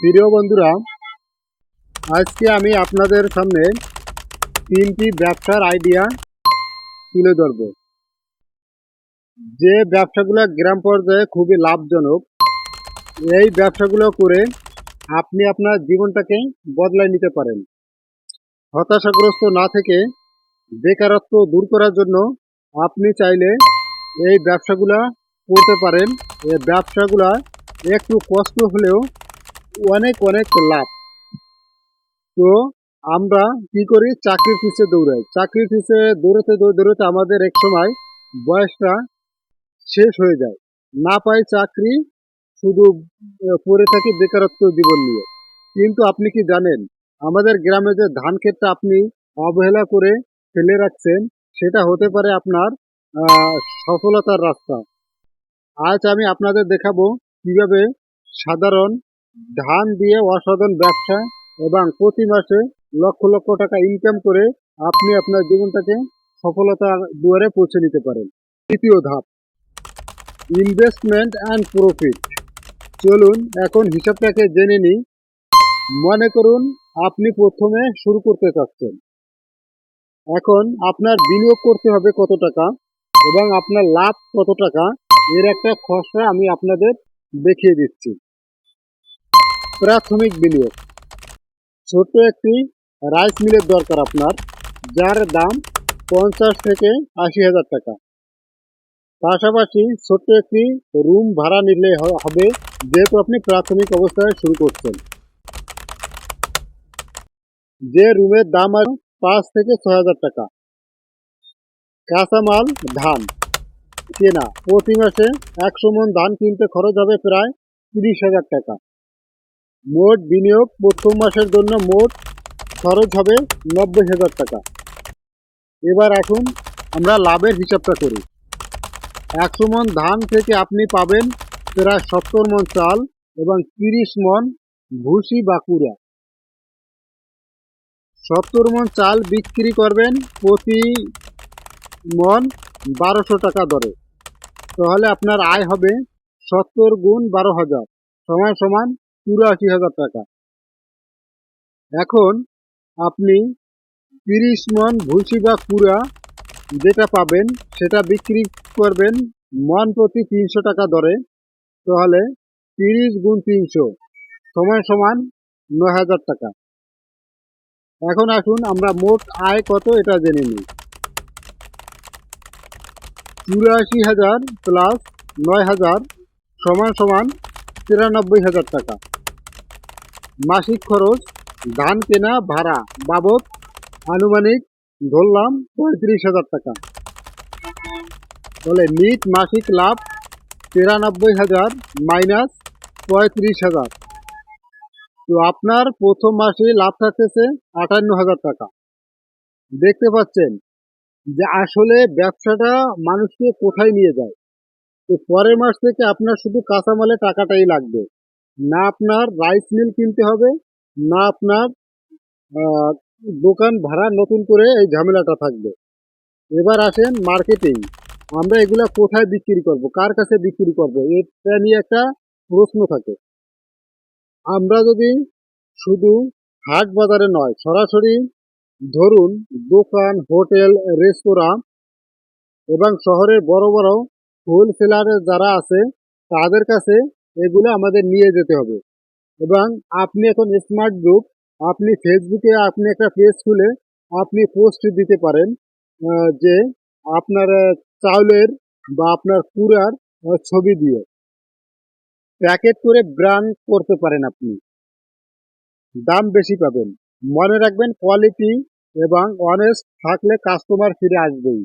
প্রিয় বন্ধুরা, আজকে আমি আপনাদের সামনে তিনটি ব্যবসার আইডিয়া তুলে ধরব। যে ব্যবসাগুলো গ্রাম পর্যায়ে খুবই লাভজনক, এই ব্যবসাগুলো করে আপনি আপনার জীবনটাকে বদলায় নিতে পারেন। হতাশাগ্রস্ত না থেকে বেকারত্ব দূর করার জন্য আপনি চাইলে এই ব্যবসাগুলা করতে পারেন। এই ব্যবসাগুলা একটু কষ্ট হলেও অনেক অনেক লাভ। তো আমরা কি করি? চাকরির পিছে দৌড়াই। চাকরির পিছে দৌড়াতে দৌড়াতে আমাদের এক সময় বয়সটা শেষ হয়ে যায়। না পাই চাকরি, শুধু পড়ে থাকি বেকারত্ব জীবন নিয়ে। কিন্তু আপনি কি জানেন, আমাদের গ্রামে যে ধান ক্ষেতটা আপনি অবহেলা করে ফেলে রাখছেন, সেটা হতে পারে আপনার সফলতার রাস্তা। আজ আমি আপনাদের দেখাবো কীভাবে সাধারণ ধান দিয়ে অসাধারণ ব্যবসা এবং প্রতি মাসে লক্ষ লক্ষ টাকা ইনকাম করে আপনি আপনার জীবনটাকে সফলতার দুয়ারে পৌঁছে নিতে পারেন। তৃতীয় ধাপ ইনভেস্টমেন্ট অ্যান্ড প্রফিট চলুন এখন হিসাবটাকে জেনে নিই। মনে করুন আপনি প্রথমে শুরু করতে চাচ্ছেন। এখন আপনার বিনিয়োগ করতে হবে কত টাকা এবং আপনার লাভ কত টাকা, এর একটা খসড়া আমি আপনাদের দেখিয়ে দিচ্ছি। প্রাথমিক বিনিয়োগ। ছোট একটি রাইস মিলের দরকার আপনার, যার দাম পঞ্চাশ থেকে আশি হাজার টাকা। পাশাপাশি ছোট্ট একটি রুম ভাড়া নিলে হবে, যেহেতু আপনি প্রাথমিক অবস্থায় শুরু করছেন। যে রুমের দাম আছে পাঁচ থেকে ছয় হাজার টাকা। কাঁচামাল, ধান। কেনা, প্রতি মাসে একশো মন ধান কিনতে খরচ হবে প্রায় তিরিশ হাজার টাকা। মোট বিনিয়োগ প্রথম মাসের জন্য মোট খরচ হবে নব্বই হাজার টাকা। এবার আসুন আমরা লাভের হিসাবটা করি। একশো মন ধান থেকে আপনি পাবেন প্রায় সত্তর মন চাল এবং তিরিশ মন ভুসি বা কুড়া সত্তর মন চাল বিক্রি করবেন প্রতি মন বারোশো টাকা দরে। তাহলে আপনার আয় হবে সত্তর গুণ বারো হাজার। সমান সমান চুরাশি হাজার টাকা। এখন আপনি তিরিশ মন ভুসি বা কুড়া যেটা পাবেন, সেটা বিক্রি করবেন মন প্রতি তিনশো টাকা দরে। তাহলে তিরিশ গুণ তিনশো, সমান সমান নয় হাজার টাকা। এখন আসুন আমরা মোট আয় কত এটা জেনে নিই। চুরাশি হাজার প্লাস নয় হাজার সমান সমান তিরানব্বই হাজার টাকা। মাসিক খরচ, ধান কেনা, ভাড়া বাবদ আনুমানিক ধরলাম পঁয়ত্রিশ হাজার টাকা। তাহলে নিট মাসিক লাভ তিরানব্বই হাজার মাইনাস পঁয়ত্রিশ হাজার। তো আপনার প্রথম মাসে লাভ থাকতেছে আটান্ন হাজার টাকা। দেখতে পাচ্ছেন যে আসলে ব্যবসাটা মানুষকে কোথায় নিয়ে যায়। তো পরের মাস থেকে আপনার শুধু কাঁচামালে টাকাটাই লাগবে। না আপনার রাইস মিল কিনতে হবে, না আপনার দোকান ভাড়া নতুন করে এই ঝামেলাটা থাকবে। এবার আসেন মার্কেটিং আমরা এগুলা কোথায় বিক্রি করব? কার কাছে বিক্রি করব? এটা নিয়ে একটা প্রশ্ন থাকে। আমরা যদি শুধু হাট বাজারে নয়, সরাসরি ধরুন দোকান, হোটেল রেস্তোরাঁ এবং শহরের বড় বড় হোলসেলার যারা আছে, তাদের কাছে এগুলো আমাদের নিয়ে যেতে হবে। এবং আপনি এখন স্মার্ট যুগ আপনি ফেসবুকে আপনি একটা পেজ খুলে আপনি পোস্ট দিতে পারেন যে আপনার চাউলের বা আপনার কুড়ার ছবি দিয়ে। প্যাকেট করে ব্র্যান্ড করতে পারেন আপনি। দাম বেশি পাবেন। মনে রাখবেন কোয়ালিটি এবং অনেস্ট থাকলে কাস্টমার ফিরে আসবেই।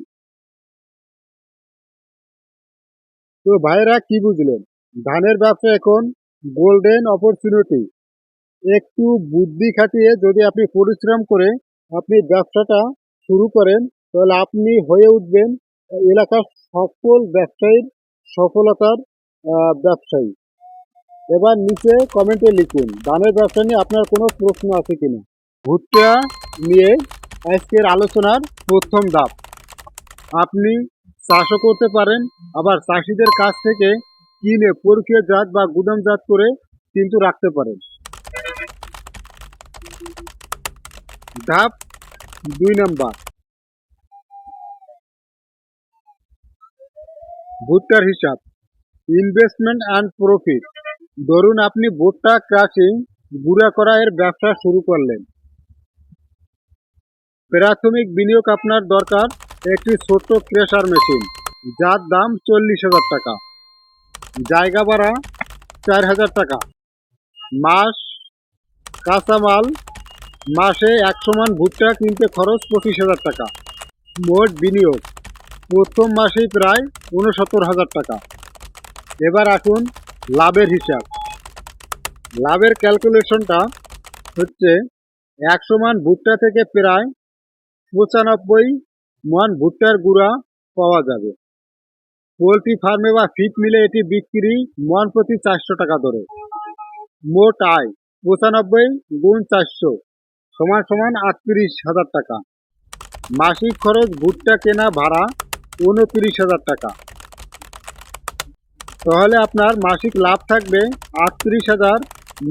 তো ভাইরা কি বুঝলেন? ধানের ব্যবসা এখন গোল্ডেন অপরচুনিটি একটু বুদ্ধি খাটিয়ে যদি আপনি পরিশ্রম করে আপনি ব্যবসাটা শুরু করেন, তাহলে আপনি হয়ে উঠবেন এলাকার সকল ব্যবসায়ীর সফলতার ব্যবসায়ী। এবার নিচে কমেন্টে লিখুন, ধানের ব্যবসা নিয়ে আপনার কোনো প্রশ্ন আছে কিনা? ভুট্টা নিয়ে আজকের আলোচনার প্রথম ধাপ। আপনি চাষও করতে পারেন, আবার চাষিদের কাছ থেকে কিনে প্রক্রিয়াজাত বা গুদামজাত করে কিন্তু রাখতে পারেন। ধাপ দুই নাম্বার। ভুট্টার হিসাব। Investment and profit. ধরুন আপনি ভুট্টা ক্রাশিং, গুঁড়া করা এর ব্যবসা শুরু করলেন। প্রাথমিক বিনিয়োগ আপনার দরকার একটি ছোট্ট ক্রেশার মেশিন, যার দাম চল্লিশ হাজার টাকা। জায়গা ভাড়া চার হাজার টাকা। মাস, কাঁচামাল, মাসে একশো মান ভুট্টা কিনতে খরচ পঁচিশ হাজার টাকা। মোট বিনিয়োগ, প্রথম মাসেই প্রায় উনসত্তর হাজার টাকা। এবার আসুন লাভের হিসাব। লাভের ক্যালকুলেশনটা হচ্ছে একশো মান ভুট্টা থেকে প্রায় পঁচানব্বই মান ভুট্টার গুঁড়া পাওয়া যাবে। পোলট্রি ফার্মে বা ফিট মিলে এটি বিক্রি মন প্রতি চারশো টাকা ধরে। মোট আয় পঁচানব্বই গুণ চারশো, সমান সমান আটত্রিশ হাজার টাকা। মাসিক খরচ ভুট্টা কেনা ভাড়া উনত্রিশ হাজার টাকা। তাহলে আপনার মাসিক লাভ থাকবে আটত্রিশ হাজার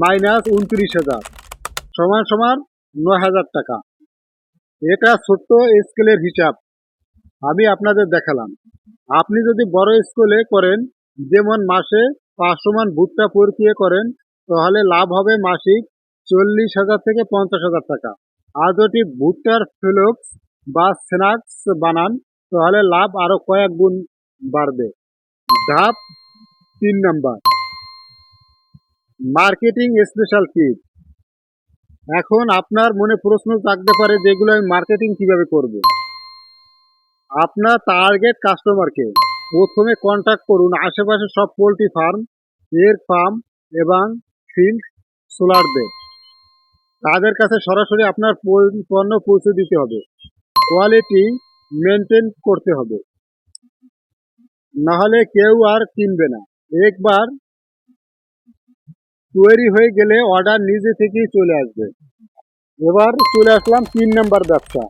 মাইনাস উনত্রিশ হাজার, সমান সমান নয় হাজার টাকা। এটা ছোট্ট স্কেলের হিসাব। আমি আপনাদের দেখালাম। আপনি যদি বড় স্কুলে করেন, যেমন মাসে পাঁচশো মান ভুট্টা প্রক্রিয়া করেন, তাহলে লাভ হবে মাসিক চল্লিশ হাজার থেকে পঞ্চাশ হাজার টাকা। আর যদি ভুট্টার ফ্লোক্স বা স্ন্যাক্স বানান, তাহলে লাভ আরও কয়েক গুণ বাড়বে। ধাপ তিন নাম্বার। মার্কেটিং স্পেশাল কিট এখন আপনার মনে প্রশ্ন থাকতে পারে, যেগুলো আমি মার্কেটিং কীভাবে করব? আপনার টার্গেট কাস্টমারকে প্রথমে কন্ট্যাক্ট করুন। আশেপাশে সব পোলট্রি ফার্ম এর ফার্ম এবং ফিল্ড সোলারদের তাদের কাছে সরাসরি আপনার পণ্য পৌঁছে দিতে হবে। কোয়ালিটি মেনটেন করতে হবে। নাহলে কেউ আর কিনবে না। একবার তৈরি হয়ে গেলে অর্ডার নিজে থেকেই চলে আসবে। এবার চলে আসলাম তিন নাম্বার ব্যবসা।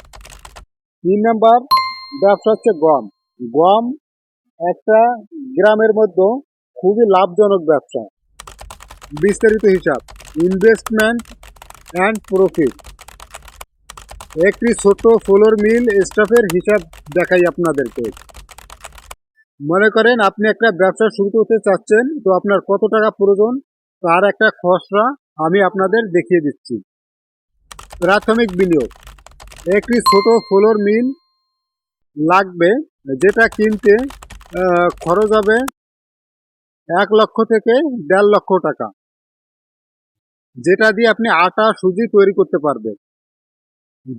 তিন নাম্বার ব্যবসা হচ্ছে গম। গম একটা গ্রামের মধ্যে খুবই লাভজনক ব্যবসা। বিস্তারিত হিসাব ইনভেস্টমেন্ট অ্যান্ড প্রফিট একটি ছোট ফ্লোর মিল স্টাফের হিসাব দেখাই আপনাদেরকে। মনে করেন আপনি একটা ব্যবসা শুরু করতে চাচ্ছেন, তো আপনার কত টাকা প্রয়োজন, তার একটা খসড়া আমি আপনাদের দেখিয়ে দিচ্ছি। প্রাথমিক বিনিয়োগ, একটি ছোট ফ্লোর মিল লাগবে, যেটা কিনতে খরচ হবে এক লক্ষ থেকে দেড় লক্ষ টাকা। যেটা দিয়ে আপনি আটা, সুজি তৈরি করতে পারবেন।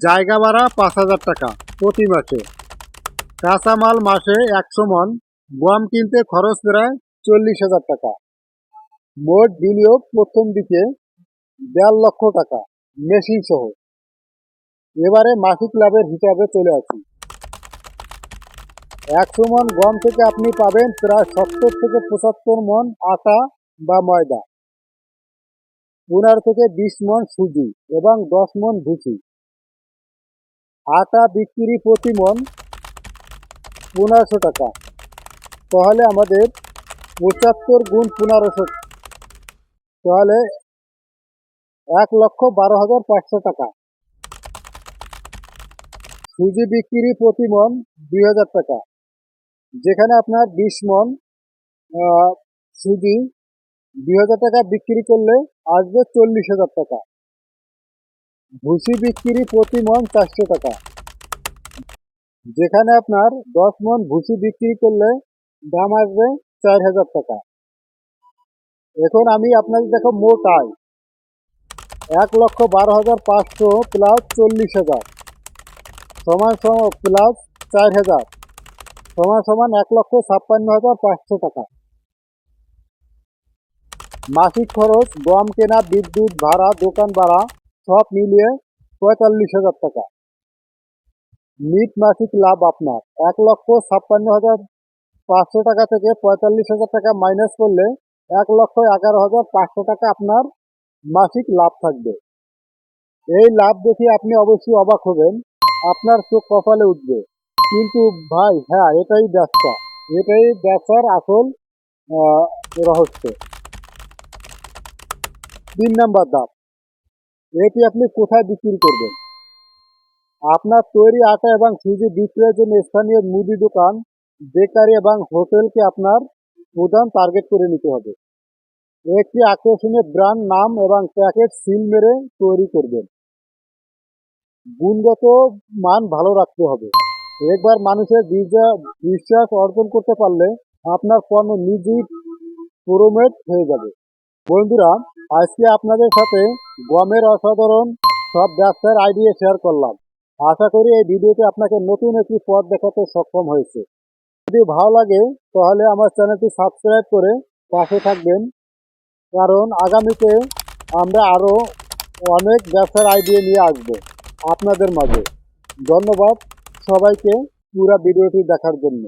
জায়গা ভাড়া পাঁচ হাজার টাকা প্রতি মাসে। কাঁচামাল মাসে একশো মন, গম কিনতে খরচ প্রায় চল্লিশ হাজার টাকা। মোট বিনিয়োগ প্রথম দিকে দেড় লক্ষ টাকা, মেশিন সহ। এবারে মাসিক লাভের হিসাবে চলে আসি। একশো মন গম থেকে আপনি পাবেন প্রায় সত্তর থেকে পঁচাত্তর মন আটা বা ময়দা। পনেরো থেকে বিশ মন সুজি এবং দশ মন ভুসি আটা বিক্রি প্রতি মন পনেরোশো টাকা। তাহলে আমাদের পঁচাত্তর গুণ পনেরোশো। তাহলে এক লক্ষ বারো হাজার পাঁচশো টাকা। সুজি বিক্রি প্রতি মন দুই হাজার টাকা। যেখানে আপনার বিশ মন সুজি দুই হাজার টাকা বিক্রি করলে আসবে চল্লিশ হাজার টাকা। ভুসি বিক্রি প্রতি মন চারশো টাকা। যেখানে আপনার দশ মন ভুসি বিক্রি করলে দাম আসবে চার হাজার টাকা। এখন আমি আপনাদের দেখো মোট আয়। এক লক্ষ বারো হাজার পাঁচশো প্লাস চল্লিশ হাজার। সমান সমান প্লাস চার হাজার। সমান সমান এক লক্ষ ছাপ্পান্ন হাজার পাঁচশো টাকা। মাসিক খরচ, গম কেনা, বিদ্যুৎ, ভাড়া, দোকান ভাড়া, সব মিলিয়ে পঁয়তাল্লিশ হাজার টাকা। নিট মাসিক লাভ আপনার। এক লক্ষ ছাপ্পান্ন হাজার পাঁচশো টাকা থেকে পঁয়তাল্লিশ হাজার টাকা মাইনাস করলে এক লক্ষ এগারো হাজার পাঁচশো টাকা আপনার মাসিক লাভ থাকবে। এই লাভ দেখে আপনি অবশ্যই অবাক হবেন। আপনার চোখ কপালে উঠবে। কিন্তু ভাই হ্যাঁ এটাই ব্যবসা। এটাই ব্যবসার আসল রহস্য। তিন নাম্বার দাম। এটি আপনি কোথায় বিক্রি করবেন? আপনার তৈরি আটা এবং সুজি বিক্রয়ের জন্য স্থানীয় মুদি দোকান, বেকারি এবং হোটেলকে আপনার প্রধান টার্গেট করে নিতে হবে। একটি আকর্ষণীয় ব্র্যান্ড নাম এবং প্যাকেট সিল মেরে তৈরি করবেন। গুণগত মান ভালো রাখতে হবে। একবার মানুষের বিশ্বাস অর্জন করতে পারলে আপনার পণ্য নিজেই প্রোমেট হয়ে যাবে। বন্ধুরা, আজকে আপনাদের সাথে গমের অসাধারণ সব ব্যবসার আইডিয়া শেয়ার করলাম। আশা করি এই ভিডিওতে আপনাকে নতুন একটি পথ দেখাতে সক্ষম হয়েছে। যদি ভালো লাগে, তাহলে আমার চ্যানেলটি সাবস্ক্রাইব করে পাশে থাকবেন। কারণ আগামীতে আমরা আরও অনেক ব্যবসার আইডিয়া নিয়ে আসব আপনাদের মাঝে। ধন্যবাদ। সবাইকে পুরা ভিডিওটি দেখার জন্য।